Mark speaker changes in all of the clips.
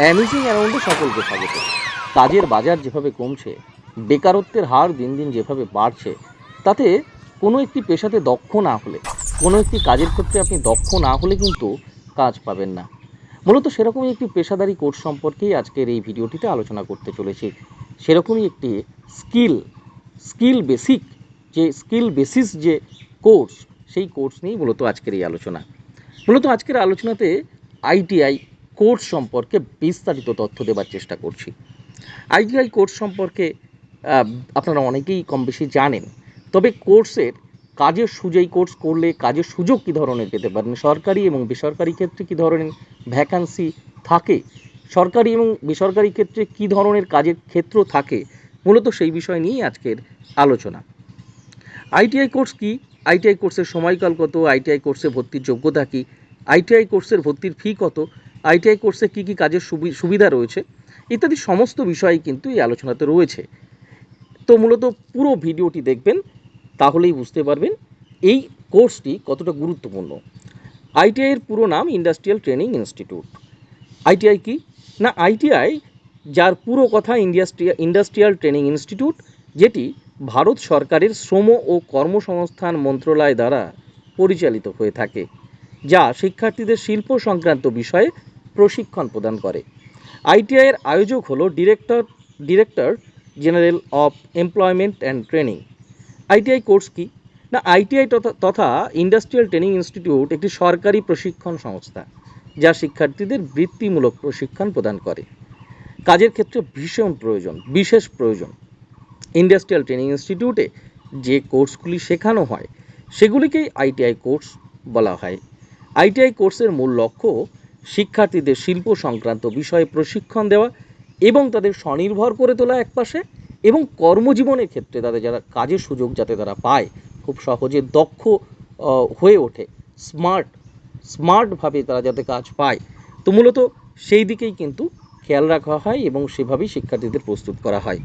Speaker 1: অ্যামিজিং অ্যারাউন্ডে সকলকে স্বাগত। কাজের বাজার যেভাবে কমছে, বেকারত্বের হার দিন দিন যেভাবে বাড়ছে, তাতে কোনো একটি পেশাতে দক্ষ না হলে, কোনো একটি কাজের ক্ষেত্রে আপনি দক্ষ না হলে কিন্তু কাজ পাবেন না। মূলত সেরকমই একটি পেশাদারি কোর্স সম্পর্কেই আজকের এই ভিডিওটিতে আলোচনা করতে চলেছি। সেরকমই একটি স্কিল স্কিল বেসিক, যে স্কিল বেসিস যে কোর্স, সেই কোর্স নিয়েই মূলত আজকের এই আলোচনা। মূলত আজকের আলোচনাতে আইটিআই কোর্স সম্পর্কে বিস্তারিত তথ্য দেওয়ার চেষ্টা করছি। আইটিআই কোর্স সম্পর্কে আপনারা অনেকেই কম বেশি জানেন, তবে কোর্সের কাজের সুযোগ কোর্স করলে কাজের সুযোগ কী ধরনের পেতে পারেন? সরকারি এবং বেসরকারি ক্ষেত্রে কী ধরনের ভ্যাকান্সি থাকে? সরকারি এবং বেসরকারি ক্ষেত্রে কী ধরনের কাজের ক্ষেত্র থাকে? মূলত সেই বিষয় নিয়েই আজকের আলোচনা। আইটিআই কোর্স কি? আইটিআই কোর্সের সময়কাল কত? আইটিআই কোর্সে ভর্তির যোগ্যতা কী? আইটিআই কোর্সের ভর্তির ফি কত? আইটিআই কোর্সে কী কী কাজের সুবি- সুবিধা রয়েছে, ইত্যাদি সমস্ত বিষয়ই কিন্তু এই আলোচনাতে রয়েছে। তো মূলত পুরো ভিডিওটি দেখবেন, তাহলেই বুঝতে পারবেন এই কোর্সটি কতটা গুরুত্বপূর্ণ। আইটিআইয়ের পুরো নাম ইন্ডাস্ট্রিয়াল ট্রেনিং ইনস্টিটিউট আইটিআই কি? না, আইটিআই যার পুরো কথা ইন্ডাস্ট্রিয়া ইন্ডাস্ট্রিয়াল ট্রেনিং ইনস্টিটিউট যেটি ভারত সরকারের শ্রম ও কর্মসংস্থান মন্ত্রণালয় দ্বারা পরিচালিত হয়ে থাকে, যা শিক্ষার্থীদের শিল্প সংক্রান্ত বিষয়ে প্রশিক্ষণ প্রদান করে। আইটিআইয়ের আয়োজক হলো director director general of employment and training. ITI course কি? না, আইটিআই তথা তথা ইন্ডাস্ট্রিয়াল ট্রেনিং ইনস্টিটিউট একটি সরকারি প্রশিক্ষণ সংস্থা, যা শিক্ষার্থীদের বৃত্তিমূলক প্রশিক্ষণ প্রদান করে। কাজের ক্ষেত্রে ভীষণ প্রয়োজন, বিশেষ প্রয়োজন। ইন্ডাস্ট্রিয়াল ট্রেনিং ইনস্টিটিউটে যে কোর্সগুলি শেখানো হয়, সেগুলিকেই আইটিআই কোর্স বলা হয়। আইটিআই কোর্সের মূল লক্ষ্য শিক্ষার্থীদের শিল্প সংক্রান্ত বিষয়ে প্রশিক্ষণ দেওয়া এবং তাদের স্বনির্ভর করে তোলা একপাশে এবং কর্মজীবনের ক্ষেত্রে তাদের যারা কাজের সুযোগ যাতে তারা পায়, খুব সহজে দক্ষ হয়ে ওঠে। স্মার্ট, স্মার্টভাবে তারা যাতে কাজ পায়। তো মূলত সেই দিকেই কিন্তু খেয়াল রাখা হয় এবং সেভাবেই শিক্ষার্থীদের প্রস্তুত করা হয়।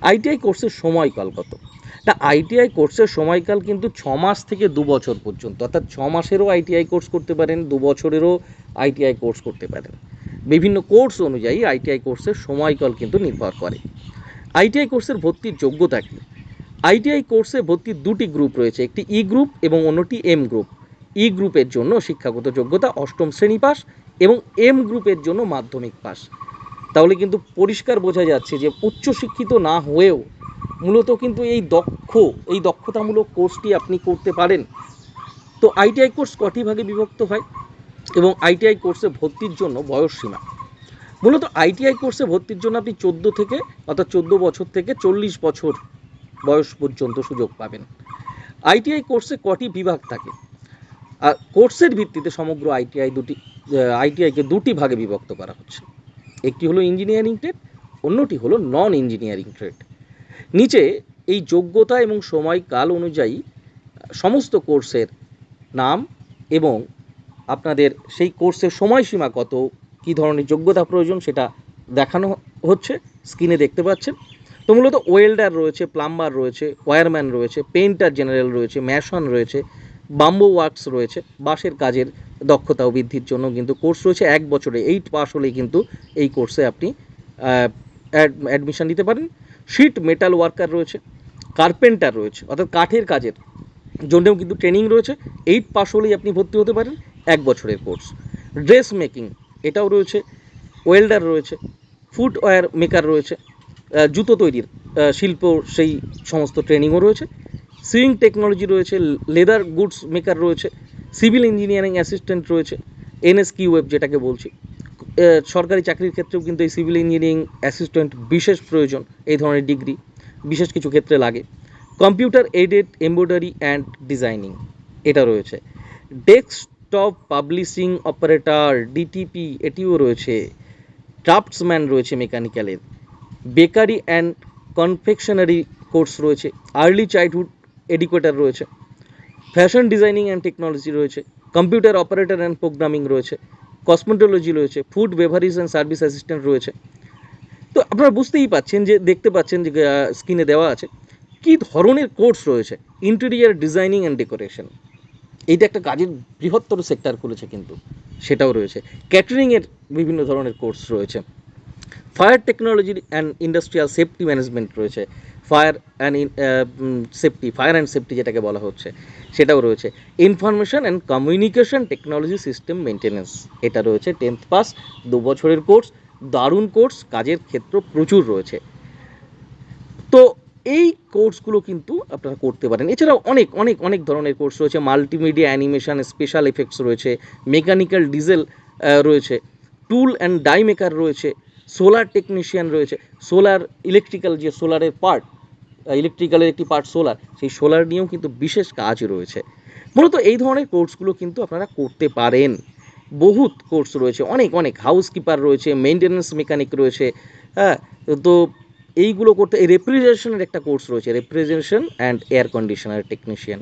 Speaker 1: আইটিআই কোর্সের সময়কাল কত? না আইটিআই কোর্সের সময়কাল কিন্তু ছ মাস থেকে দু বছর পর্যন্ত। অর্থাৎ ছ মাসেরও আইটিআই কোর্স করতে পারেন, দু বছরেরও আইটিআই কোর্স করতে পারেন। বিভিন্ন কোর্স অনুযায়ী আইটিআই কোর্সের সময়কাল কিন্তু নির্ভর করে। আইটিআই কোর্সের ভর্তির যোগ্যতা কী? আইটিআই কোর্সে ভর্তির দুটি গ্রুপ রয়েছে, একটি ই গ্রুপ এবং অন্যটি এম গ্রুপ ই গ্রুপের জন্য শিক্ষাগত যোগ্যতা অষ্টম শ্রেণি পাস এবং এম গ্রুপের জন্য মাধ্যমিক পাস। তাহলে কিন্তু পরিষ্কার বোঝা যাচ্ছে যে উচ্চশিক্ষিত না হয়েও মূলত কিন্তু এই দক্ষ, এই দক্ষতামূলক কোর্সটি আপনি করতে পারেন। তো আইটিআই কোর্স কটি ভাগে বিভক্ত হয় এবং আইটিআই কোর্সে ভর্তির জন্য বয়স সীমা? মূলত আইটিআই কোর্সে ভর্তির জন্য আপনি চোদ্দ থেকে, অর্থাৎ চোদ্দ বছর থেকে চল্লিশ বছর বয়স পর্যন্ত সুযোগ পাবেন। আইটিআই কোর্সে কটি বিভাগ থাকে? আর কোর্সের ভিত্তিতে সমগ্র আইটিআই দুটি আইটিআইকে দুটি ভাগে বিভক্ত করা হচ্ছে। একটি হলো ইঞ্জিনিয়ারিং ট্রেড, অন্যটি হলো নন ইঞ্জিনিয়ারিং ট্রেড। নিচে এই যোগ্যতা এবং সময়কাল অনুযায়ী সমস্ত কোর্সের নাম এবং আপনাদের সেই কোর্সের সময়সীমা কত, কী ধরনের যোগ্যতা প্রয়োজন সেটা দেখানো হচ্ছে, স্ক্রিনে দেখতে পাচ্ছেন। তো মূলত ওয়েল্ডার রয়েছে, প্লাম্বার রয়েছে ওয়্যারম্যান রয়েছে, পেইন্টার জেনারেল রয়েছে, ম্যাশন রয়েছে, বাম্বো ওয়ার্কস রয়েছে, বাঁশের কাজের দক্ষতা বৃদ্ধির জন্য কিন্তু কোর্স রয়েছে। এক বছরে এইট পাস হলেই কিন্তু এই কোর্সে আপনি অ্যাডমিশন নিতে পারেন। শিট মেটাল ওয়ার্কার রয়েছে কার্পেন্টার রয়েছে, অর্থাৎ কাঠের কাজের জন্যেও কিন্তু ট্রেনিং রয়েছে। এইট পাস হলেই আপনি ভর্তি হতে পারেন এক বছরের কোর্স ড্রেস মেকিং এটাও রয়েছে ওয়েল্ডার রয়েছে ফুটওয়্যার মেকার রয়েছে জুতো তৈরির শিল্প সেই সমস্ত ট্রেনিংও রয়েছে। সুইং টেকনোলজি রয়েছে লেদার গুডস মেকার রয়েছে সিভিল ইঞ্জিনিয়ারিং অ্যাসিস্ট্যান্ট রয়েছে এনএস কিউএফ যেটাকে বলছি। সরকারি চাকরির ক্ষেত্রেও কিন্তু এই সিভিল ইঞ্জিনিয়ারিং অ্যাসিস্ট্যান্ট বিশেষ প্রয়োজন এই ধরনের ডিগ্রি বিশেষ কিছু ক্ষেত্রে লাগে। Computer aided embroidery and designing এটা রয়েছে। ডেস্কটপ পাবলিশিং অপারেটর ডিটিপি এটিও রয়েছে। ড্রাফটসম্যান রয়েছে মেকানিক্যালের বেকারি অ্যান্ড কনফেকশনারি কোর্স রয়েছে। আর্লি চাইল্ডহুড এডুকেটার রয়েছে। ফ্যাশন ডিজাইনিং অ্যান্ড টেকনোলজি রয়েছে। কম্পিউটার অপারেটর অ্যান্ড প্রোগ্রামিং রয়েছে। কসমোটোলজি রয়েছে food beverage and service assistant রয়েছে। তো আপনারা বুঝতেই পাচ্ছেন যে, দেখতে পাচ্ছেন যে স্ক্রিনে দেওয়া আছে, কী ধরনের কোর্স রয়েছে ইন্টেরিয়ার ডিজাইনিং অ্যান্ড ডেকোরেশন এইটা একটা কাজের বৃহত্তর সেক্টর খুলেছে কিন্তু, সেটাও রয়েছে। ক্যাটারিংয়ের বিভিন্ন ধরনের কোর্স রয়েছে। Fire technology and industrial safety management রয়েছে। Fire and safety, fire and safety যেটাকে বলা হচ্ছে, সেটাও রয়েছে। Information and communication technology system maintenance এটা রয়েছে টেন্থ পাস, দু বছরের কোর্স, দারুণ কোর্স, কাজের ক্ষেত্র প্রচুর রয়েছে। তো এই কোর্সগুলো কিন্তু আপনারা করতে পারেন। এছাড়াও অনেক অনেক অনেক ধরনের কোর্স রয়েছে, মাল্টিমিডিয়া অ্যানিমেশন, স্পেশাল এফেক্টস রয়েছে, মেকানিক্যাল ডিজেল রয়েছে, টুল অ্যান্ড ডাই মেকার রয়েছে, সোলার টেকনিশিয়ান রয়েছে, সোলার, ইলেকট্রিক্যাল যে সোলারের পার্ট ইলেকট্রিক্যালের একটি পার্ট সোলার সেই সোলার নিয়েও কিন্তু বিশেষ কাজ রয়েছে। মূলত এই ধরনের কোর্সগুলো কিন্তু আপনারা করতে পারেন। বহুত কোর্স রয়েছে, অনেক অনেক হাউসকিপার রয়েছে মেনটেন্যান্স মেকানিক রয়েছে হ্যাঁ? তো এইগুলো করতে, এই রেফ্রিজারেশনের একটা কোর্স রয়েছে refrigeration and air conditioner technician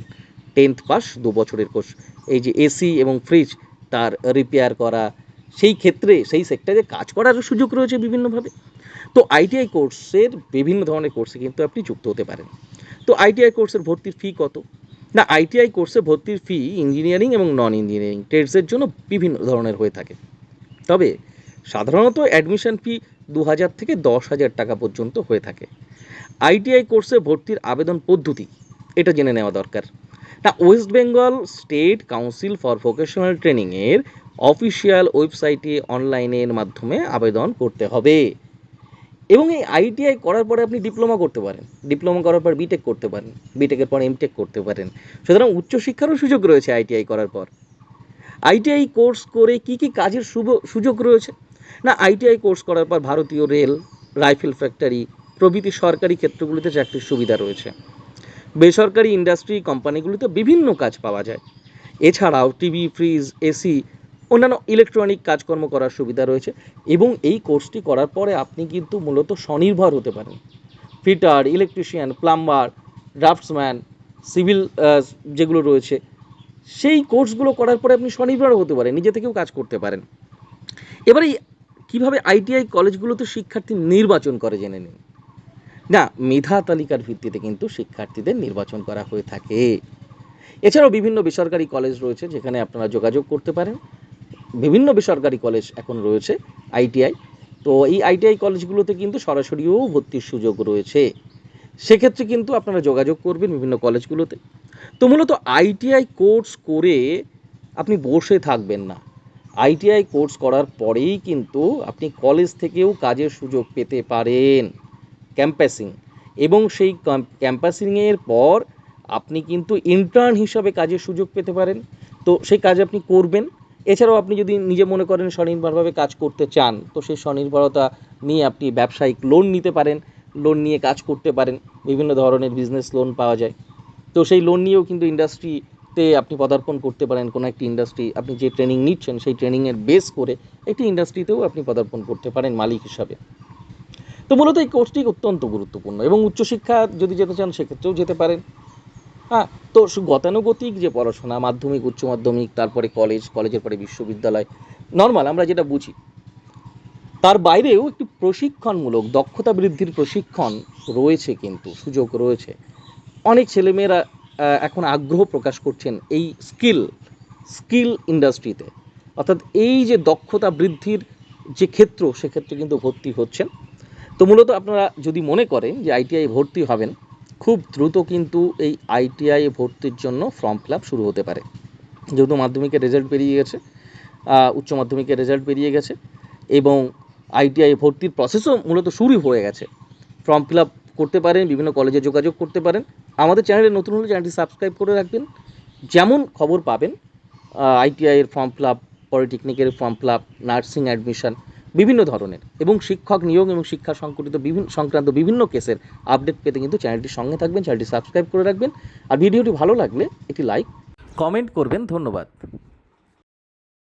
Speaker 1: tenth pass দু বছরের কোর্স এই যে এসি এবং ফ্রিজ তার রিপেয়ার করা, সেই ক্ষেত্রে, সেই সেক্টরে কাজ করার সুযোগ রয়েছে বিভিন্নভাবে। তো আইটিআই কোর্সের বিভিন্ন ধরনের কোর্সে কিন্তু আপনি যুক্ত হতে পারেন। তো আইটিআই কোর্সের ভর্তির ফি কত? না আইটিআই কোর্সে ভর্তির ফি ইঞ্জিনিয়ারিং এবং নন ইঞ্জিনিয়ারিং ট্রেডসের জন্য বিভিন্ন ধরনের হয়ে থাকে। তবে সাধারণত অ্যাডমিশন ফি দু হাজার থেকে দশ হাজার টাকা পর্যন্ত হয়ে থাকে। আইটিআই কোর্সে ভর্তির আবেদন পদ্ধতি, এটা জেনে নেওয়া দরকার। না West Bengal state council for vocational ট্রেনিংয়ের অফিসিয়াল ওয়েবসাইটে অনলাইনের মাধ্যমে আবেদন করতে হবে। এবং এই আইটিআই করার পরে আপনি ডিপ্লোমা করতে পারেন। ডিপ্লোমা করার পর বিটেক করতে পারেন। বিটেকের পর এমটেক করতে পারেন। সুতরাং উচ্চশিক্ষারও সুযোগ রয়েছে আইটিআই করার পর। আইটিআই কোর্স করে কি কি কাজের শুভ, সুযোগ রয়েছে? না আইটিআই কোর্স করার পর ভারতীয় রেল, রাইফেল ফ্যাক্টরি, প্রভৃতি সরকারি ক্ষেত্রগুলিতে চাকরির সুবিধা রয়েছে। বেসরকারি ইন্ডাস্ট্রি কোম্পানিগুলিতে বিভিন্ন কাজ পাওয়া যায়। এছাড়াও টিভি ফ্রিজ এসি অন্যান্য ইলেকট্রনিক কাজকর্ম করার সুবিধা রয়েছে এবং এই কোর্সটি করার পরে আপনি কিন্তু মূলত স্বনির্ভর হতে পারেন। Fitter electrician plumber draftsman civil যেগুলো রয়েছে, সেই কোর্সগুলো করার পরে আপনি স্বনির্ভর হতে পারেন, নিজে থেকেও কাজ করতে পারেন। এবারে কীভাবে আইটিআই কলেজগুলোতে শিক্ষার্থী নির্বাচন করে জেনে নিন। না, মেধা তালিকার ভিত্তিতে কিন্তু শিক্ষার্থীদের নির্বাচন করা হয়ে থাকে। এছাড়াও বিভিন্ন বেসরকারি কলেজ রয়েছে যেখানে আপনারা যোগাযোগ করতে পারেন। বিভিন্ন বেসরকারি কলেজ এখন রয়েছে আইটিআই তো এই আইটিআই কলেজগুলোতে কিন্তু সরাসরিও ভর্তির সুযোগ রয়েছে। সেক্ষেত্রে কিন্তু আপনারা যোগাযোগ করবেন বিভিন্ন কলেজগুলোতে তো মূলত আইটিআই কোর্স করে আপনি বসে থাকবেন না। আইটিআই কোর্স করার পরেই কিন্তু আপনি কলেজ থেকেও কাজের সুযোগ পেতে পারেন ক্যাম্পাসিং এবং সেই ক্যাম্পাসিংয়ের পর আপনি কিন্তু ইন্টার্ন হিসাবে কাজের সুযোগ পেতে পারেন। তো সেই কাজ আপনি করবেন। এছাড়াও আপনি যদি নিজে মনে করেন স্বনির্ভরভাবে কাজ করতে চান, তো সেই স্বনির্ভরতা নিয়ে আপনি ব্যবসায়িক লোন নিতে পারেন লোন নিয়ে কাজ করতে পারেন, বিভিন্ন ধরনের বিজনেস লোন পাওয়া যায়। তো সেই লোন নিয়েও কিন্তু ইন্ডাস্ট্রিতে আপনি পদার্পণ করতে পারেন কোনো একটি ইন্ডাস্ট্রি আপনি যে ট্রেনিং নিচ্ছেন সেই ট্রেনিংয়ের বেস করে একটি ইন্ডাস্ট্রিতেও আপনি পদার্পণ করতে পারেন মালিক হিসাবে। তো মূলত এই কোর্সটি অত্যন্ত গুরুত্বপূর্ণ এবং উচ্চশিক্ষা যদি যেতে চান সেক্ষেত্রেও যেতে পারেন। হ্যাঁ তো গতানুগতিক যে পড়াশোনা, মাধ্যমিক, উচ্চ মাধ্যমিক, তারপরে কলেজ কলেজের পরে বিশ্ববিদ্যালয় নর্মাল আমরা যেটা বুঝি। তার বাইরেও একটি প্রশিক্ষণমূলক, দক্ষতা বৃদ্ধির প্রশিক্ষণ রয়েছে কিন্তু, সুযোগ রয়েছে। অনেক ছেলেমেয়েরা এখন আগ্রহ প্রকাশ করছেন এই স্কিল স্কিল ইন্ডাস্ট্রিতে অর্থাৎ এই যে দক্ষতা বৃদ্ধির যে ক্ষেত্র, সেক্ষেত্রে কিন্তু ভর্তি হচ্ছেন। তো মূলত আপনারা যদি মনে করেন যে আইটিআই ভর্তি হবেন খুব দ্রুত কিন্তু এই আইটিআই ভর্তির জন্য ফর্ম ফিল শুরু হতে পারে। যেহেতু মাধ্যমিকের রেজাল্ট বেরিয়ে গেছে উচ্চ মাধ্যমিকের রেজাল্ট বেরিয়ে গেছে, এবং আইটিআই ভর্তির প্রসেসও মূলত শুরু হয়ে গেছে। ফর্ম ফিল করতে পারেন, বিভিন্ন কলেজে যোগাযোগ করতে পারেন। আমাদের চ্যানেলে নতুন হলে চ্যানেলটি সাবস্ক্রাইব করে রাখবেন। যেমন খবর পাবেন আইটিআইয়ের form fill up পলিটেকনিকের form fill up nursing admission বিভিন্ন ধরনের। এবং শিক্ষক নিয়োগ এবং শিক্ষা সংকটিত বিভিন্ন সংক্রান্ত বিভিন্ন কেসের আপডেট পেতে কিন্তু চ্যানেলটির সঙ্গে থাকবেন চ্যানেলটি সাবস্ক্রাইব করে রাখবেন। আর ভিডিওটি ভালো লাগলে একটি লাইক কমেন্ট করবেন। ধন্যবাদ।